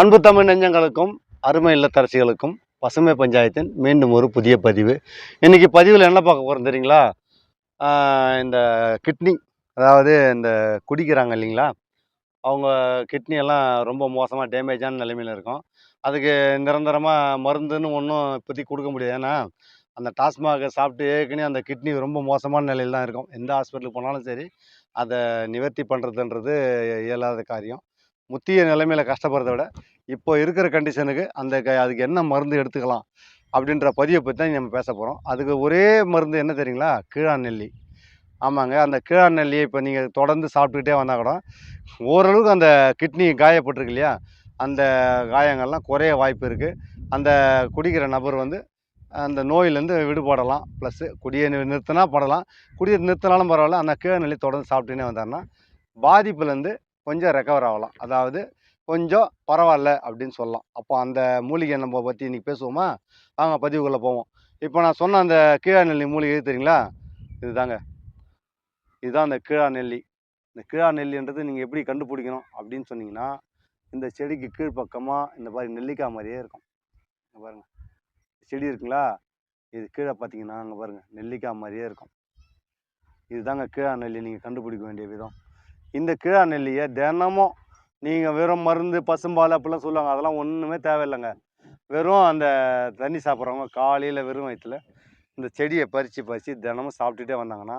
அன்பு தமிழ் நெஞ்சங்களுக்கும் அருமை இல்லத்தரசிகளுக்கும் பசுமை பஞ்சாயத்தின் மீண்டும் ஒரு புதிய பதிவு. இன்றைக்கி பதிவில் என்ன பார்க்க போகிறோம் தெரியுங்களா? இந்த கிட்னி அதாவது இந்த குடிக்கிறாங்க இல்லைங்களா? அவங்க கிட்னி எல்லாம் ரொம்ப மோசமாக டேமேஜான நிலைமையில் இருக்கும். அதுக்கு நிரந்தரமாக மருந்துன்னு ஒன்றும் இப்போதைக்கு கொடுக்க முடியாது. ஏன்னா அந்த டாஸ்மாகை சாப்பிட்டு ஏற்கனவே அந்த கிட்னி ரொம்ப மோசமான நிலையில் தான் இருக்கும். எந்த ஹாஸ்பிட்டலுக்கு போனாலும் சரி அதை நிவர்த்தி பண்ணுறதுன்றது இயலாத காரியம். முத்திய நிலைமையில் கஷ்டப்படுறத விட இப்போ இருக்கிற கண்டிஷனுக்கு அந்த க- அதுக்கு என்ன மருந்து எடுத்துக்கலாம் அப்படின்ற பதிவை பற்றி தான் நம்ம பேச போகிறோம் அதுக்கு ஒரே மருந்து என்ன தெரியுங்களா? கீழான் நெல்லி ஆமாங்க. அந்த கீழான் நெல்லியை இப்போ நீங்கள் தொடர்ந்து சாப்பிட்டுக்கிட்டே வந்தால் கூட ஓரளவுக்கு அந்த கிட்னி காயப்பட்டிருக்கு இல்லையா? அந்த காயங்கள்லாம் குறைய வாய்ப்பு இருக்குது அந்த குடிக்கிற நபர் வந்து அந்த நோயிலேருந்து விடுபடலாம். ப்ளஸ்ஸு குடியை நிறுத்தினா படலாம். குடியை நிறுத்தினாலும் பரவாயில்ல. அந்த கீழ நெல்லி தொடர்ந்து சாப்பிட்டுனே வந்தாருன்னா பாதிப்புலேருந்து கொஞ்சம் ரெக்கவர் ஆகலாம். அதாவது கொஞ்சம் பரவாயில்ல அப்படின்னு சொல்லலாம். அப்போ அந்த மூலிகை நம்ம பற்றி இன்றைக்கி பேசுவோமா? வாங்க பதிவுக்குள்ளே போவோம். இப்போ நான் சொன்ன அந்த கீழா நெல்லி மூலிகை எது தெரியுங்களா? இதுதாங்க. இதுதான் அந்த கீழா நெல்லி. இந்த கீழா நெல்லின்றது நீங்கள் எப்படி கண்டுபிடிக்கணும் அப்படின்னு சொன்னீங்கன்னா இந்த செடிக்கு கீழ்ப்பக்கமாக இந்த மாதிரி நெல்லிக்காய் மாதிரியே இருக்கும். இங்கே பாருங்கள் செடி இருக்குங்களா? இது கீழே பார்த்தீங்கன்னா அங்கே பாருங்கள் நெல்லிக்காய் மாதிரியே இருக்கும். இதுதாங்க கீழா நெல்லி நீங்கள் கண்டுபிடிக்க வேண்டிய விதம். இந்த கீழா நெல்லியை தினமும் நீங்கள் வெறும் மருந்து பசும்பால் அப்படிலாம் சொல்லுவாங்க. அதெல்லாம் ஒன்றுமே தேவையில்லைங்க. வெறும் அந்த தண்ணி சாப்பிட்றவங்க காலையில் வெறும் வயிற்றுல இந்த செடியை பறித்து பறித்து தினமும் சாப்பிட்டுட்டே வந்தாங்கன்னா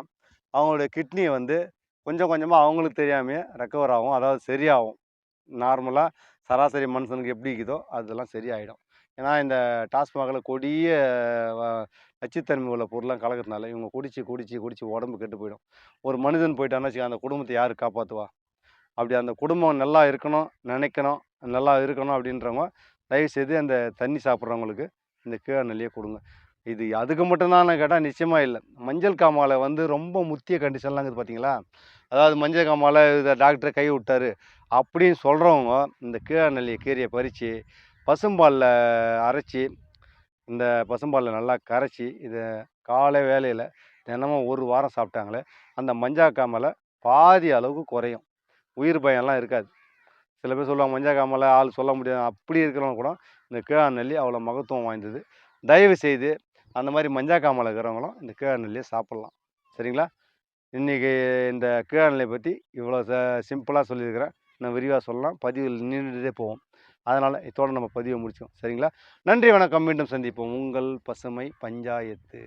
அவங்களுடைய கிட்னியை வந்து கொஞ்சம் கொஞ்சமாக அவங்களுக்கு தெரியாமையே ரெக்கவர் ஆகும். அதாவது சரியாகும். நார்மலாக சராசரி மனுஷனுக்கு எப்படி இருக்குதோ அதெல்லாம் சரியாயிடும். ஏன்னா இந்த டாஸ்மாகில் கொடிய நச்சுத்தன்மை உள்ள பொருள்லாம் கலக்கிறதுனால இவங்க குடிச்சு குடிச்சு குடிச்சு உடம்பு கெட்டு போயிடும். ஒரு மனிதன் போயிட்டான்னு வச்சுக்க அந்த குடும்பத்தை யார் காப்பாற்றுவா அப்படி அந்த குடும்பம் நல்லா இருக்கணும் நினைக்கணும் நல்லா இருக்கணும் அப்படின்றவங்க தயவுசெய்து அந்த தண்ணி சாப்பிட்றவங்களுக்கு இந்த கீழே நெல்லியை கொடுங்க. இது அதுக்கு மட்டும்தான் கேட்டால் நிச்சயமாக இல்லை. மஞ்சள் காமாலை வந்து ரொம்ப முத்திய கண்டிஷன்லாம் இருக்குது பார்த்தீங்களா அதாவது மஞ்சள் காமாலை இதை டாக்டரை கை விட்டாரு அப்படின்னு சொல்கிறவங்க இந்த கீழே நெல்லியை கீரையை பறித்து பசும்பாலில் அரைச்சி இந்த பசும்பாலில் நல்லா கரைச்சி இதை காலை வேலையில் தினமும் ஒரு வாரம் சாப்பிட்டாங்களே அந்த மஞ்சள் காமாலை பாதி அளவுக்கு குறையும். உயிர் பயம்லாம் இருக்காது. சில பேர் சொல்லுவாங்க மஞ்சாக்காமலை ஆள் சொல்ல முடியாது. அப்படி இருக்கிறவங்க கூட இந்த கீழா நெல்லி அவ்வளோ மகத்துவம் வாய்ந்தது. தயவு செய்து அந்த மாதிரி மஞ்சாக்காமலை காமாலை இருக்கிறவங்களும் இந்த கீழா நெல்லியை சாப்பிட்லாம். சரிங்களா? இன்றைக்கி இந்த கீழா நெல்லியை பற்றி இவ்வளோ ச சிம்பிளாக சொல்லியிருக்கிறேன். நான் விரிவாக சொல்லலாம். பதிவில் நின்றுட்டே போவோம். அதனால் இதோட நம்ம பதிவை முடிச்சோம். சரிங்களா? நன்றி வணக்கம். மீண்டும் சந்திப்போம். உங்கள் பசுமை பஞ்சாயத்து.